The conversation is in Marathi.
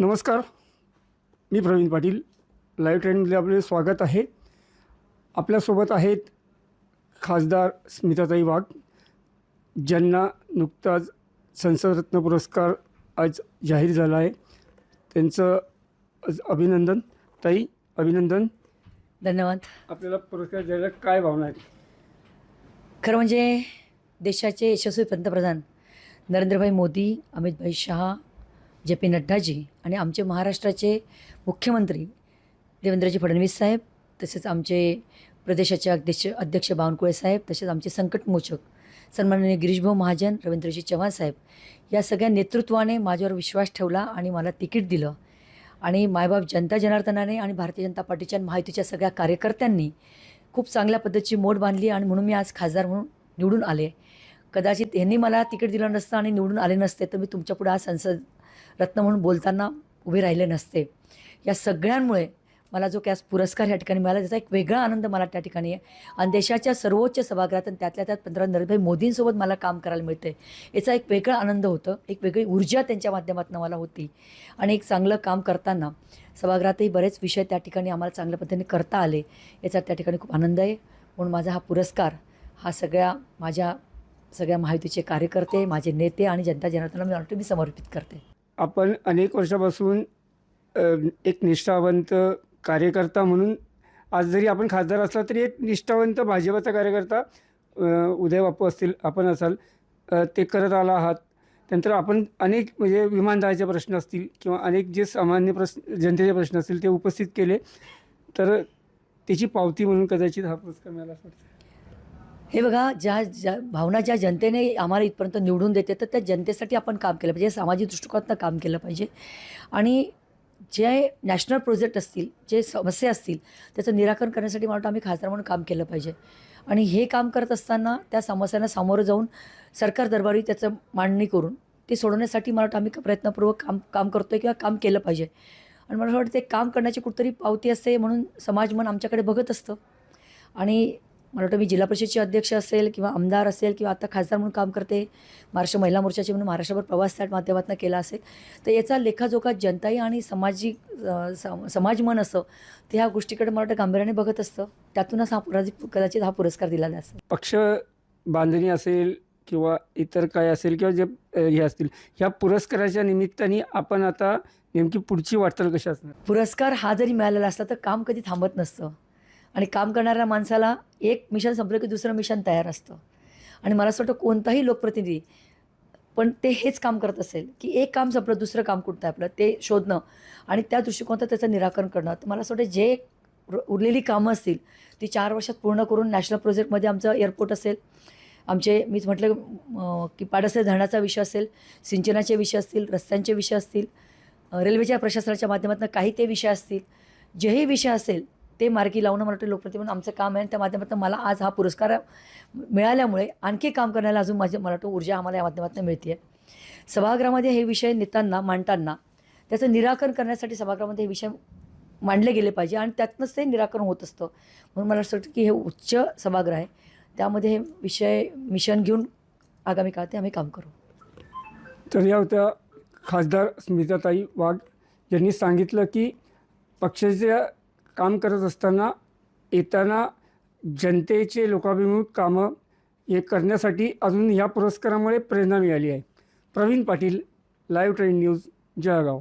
नमस्कार. मी प्रवीण पाटील. लाईव्ह ट्रेंडमध्ये आपले स्वागत आहे. आपल्यासोबत आहेत खासदार स्मिताताई वाघ ज्यांना नुकताच संसदरत्न पुरस्कार आज जाहीर झाला आहे. त्यांचं अभिनंदन. ताई अभिनंदन. धन्यवाद. आपल्याला पुरस्कार द्यायला काय भावना आहेत? खरं म्हणजे देशाचे यशस्वी पंतप्रधान नरेंद्रभाई मोदी अमितभाई शहा जे पी नड्डाजी आणि आमचे महाराष्ट्राचे मुख्यमंत्री देवेंद्रजी फडणवीस साहेब तसेच आमचे प्रदेशाचे अध्यक्ष अध्यक्ष बावनकुळे साहेब तसेच आमचे संकटमोचक सन्माननीय गिरीशभाऊ महाजन रवींद्रजी चव्हाण साहेब या सगळ्या नेतृत्वाने माझ्यावर विश्वास ठेवला आणि मला तिकीट दिलं. आणि मायबाप जनता जनार्दनाने आणि भारतीय जनता पार्टीच्या माहितीच्या सगळ्या कार्यकर्त्यांनी खूप चांगल्या पद्धतीची मोड बांधली आणि म्हणून मी आज खासदार म्हणून निवडून आले. कदाचित यांनी मला तिकीट दिलं नसतं आणि निवडून आले नसते तर मी तुमच्यापुढे आज संसद रत्न म्हणून बोलताना उभे राहिले नसते. या सगळ्यांमुळे मला जो कॅस पुरस्कार या ठिकाणी मिळाला त्याचा एक वेगळा आनंद मला त्या ठिकाणी आहे. आणि देशाच्या सर्वोच्च सभागृहात आणि त्यातल्या त्यात पंतप्रधान नरेंद्रभाई मोदींसोबत मला काम करायला मिळतं याचा एक वेगळा आनंद होतं एक वेगळी ऊर्जा त्यांच्या माध्यमातून मला होती. आणि एक चांगलं काम करताना सभागृहातही बरेच विषय त्या ठिकाणी आम्हाला चांगल्या पद्धतीने करता आले. याचा त्या ठिकाणी खूप आनंद आहे. म्हणून माझा हा पुरस्कार हा सगळ्या माझ्या सगळ्या माहितीचे कार्यकर्ते माझे नेते आणि जनता जनार्दनाला मी मी समर्पित करते. आपण अनेक वर्षापासून एक निष्ठावंत कार्यकर्ता म्हणून आज जरी आपण खासदार असला तरी एक निष्ठावंत भाजपाचा कार्यकर्ता उदय बापू असतील आपण असाल ते करत आला आहात. त्यानंतर आपण अनेक म्हणजे विमानतळाचे प्रश्न असतील किंवा अनेक जे सामान्य प्रश्न जनतेचे प्रश्न असतील ते उपस्थित केले तर त्याची पावती म्हणून कदाचित हा पुरस्कार मिळाला असं वाटतं हे बघा ज्या ज्या भावना ज्या जनतेने आम्हाला इथपर्यंत निवडून देते तर त्या जनतेसाठी आपण काम केलं पाहिजे सामाजिक दृष्टिकोनातनं काम केलं पाहिजे. आणि जे नॅशनल प्रोजेक्ट असतील जे समस्या असतील त्याचं निराकरण करण्यासाठी मला वाटतं आम्ही खासदार म्हणून काम केलं पाहिजे. आणि हे काम करत असताना त्या समस्यांना सामोरं जाऊन सरकार दरबारी त्याचं मांडणी करून ते सोडवण्यासाठी मला वाटतं आम्ही प्रयत्नपूर्वक काम काम करतो आहे किंवा काम केलं पाहिजे. आणि मला वाटतं ते काम करण्याची कुठतरी पावती असते म्हणून समाज मन आमच्याकडे बघत असतं. आणि मला वाटतं मी जिल्हा परिषदचे अध्यक्ष असेल किंवा आमदार असेल किंवा आता खासदार म्हणून काम करते महाराष्ट्र महिला मोर्चाचे म्हणून महाराष्ट्रभर प्रवास त्या माध्यमातून केला असेल तर याचा लेखाजोखा जनताही आणि सामाजिक समाज मन असं ते ह्या गोष्टीकडे मला वाटतं गांभीर्याने बघत असतं. त्यातूनच हा पुरा- कदाचित हा पुरस्कार दिलेला असेल पक्ष बांधणी असेल किंवा इतर काय असेल किंवा जे हे असतील ह्या पुरस्काराच्या निमित्ताने आपण आता नेमकी पुढची वाटचाल कशी असणार? पुरस्कार हा जरी मिळालेला असला तर काम कधी थांबत नसतं. आणि काम करणाऱ्या माणसाला एक मिशन संपलं की दुसरं मिशन तयार असतं. आणि मला असं वाटतं कोणताही लोकप्रतिनिधी पण ते हेच काम करत असेल की एक काम संपलं दुसरं काम कुठतं आहे आपलं? ते शोधणं आणि त्या दृष्टिकोनात त्याचं निराकरण करणं. तर मला असं वाटतं जे उरलेली कामं असतील ती चार वर्षात पूर्ण करून नॅशनल प्रोजेक्टमध्ये आमचं एअरपोर्ट असेल आमचे मीच म्हटलं की पाडसे धरणाचा विषय असेल सिंचनाचे विषय असतील रस्त्यांचे विषय असतील रेल्वेच्या प्रशासनाच्या माध्यमातून काही ते विषय असतील जेही विषय असेल ते मार्गी लावणं मला वाटतं म्हणून आमचं काम आहे. आणि त्या माध्यमातून मला आज हा पुरस्कार मिळाल्यामुळे आणखी काम करण्याला अजून माझी मला वाटतं ऊर्जा आम्हाला या माध्यमातून मिळते आहे सभागृहामध्ये हे विषय नेताना मांडताना त्याचं निराकरण करण्यासाठी सभागृहामध्ये हे विषय मांडले गेले पाहिजे आणि त्यातनंच ते निराकरण होत असतं. म्हणून मला असं वाटतं की हे उच्च सभागृह आहे. त्यामध्ये हे विषय मिशन घेऊन आगामी काळात ते आम्ही काम करू. तर या होत्या खासदार स्मिताताई वाघ यांनी सांगितलं की पक्षाच्या काम करत असताना येताना जनतेचे लोकाभिमुख कामं हे करण्यासाठी अजून ह्या पुरस्कारामुळे प्रेरणा मिळाली आहे. Praveen Patil live train news Jalgaon.